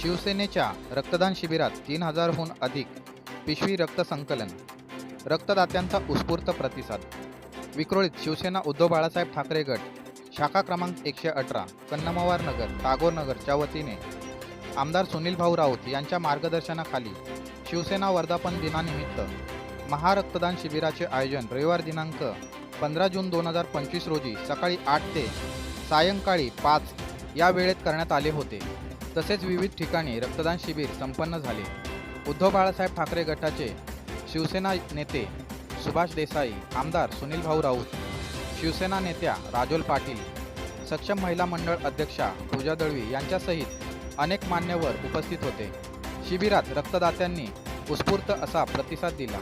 शिवसेनेच्या रक्तदान शिबिरात तीन हजारहून अधिक पिशवी रक्त संकलन रक्तदात्यांचा उत्स्फूर्त प्रतिसाद. विक्रोळीत शिवसेना उद्धव बाळासाहेब ठाकरे गट शाखा क्रमांक एकशे अठरा कन्नमवार नगर टागोर नगरच्या वतीने. आमदार सुनील भाऊ राऊत यांच्या मार्गदर्शनाखाली शिवसेना वर्धापन दिनानिमित्त महारक्तदान शिबिराचे आयोजन रविवार दिनांक पंधरा जून दोन हजार पंचवीस रोजी सकाळी आठ ते सायंकाळी पाच या वेळेत करण्यात आले होते. तसेच विविध ठिकाणी रक्तदान शिबिर संपन्न झाले. उद्धव बाळासाहेब ठाकरे गटाचे शिवसेना नेते सुभाष देसाई आमदार सुनील भाऊ राऊत शिवसेना नेत्या राजोल पाटील सक्षम महिला मंडळ अध्यक्षा पूजा दळवी यांच्यासहित अनेक मान्यवर उपस्थित होते. शिबिरात रक्तदात्यांनी उत्स्फूर्त असा प्रतिसाद दिला.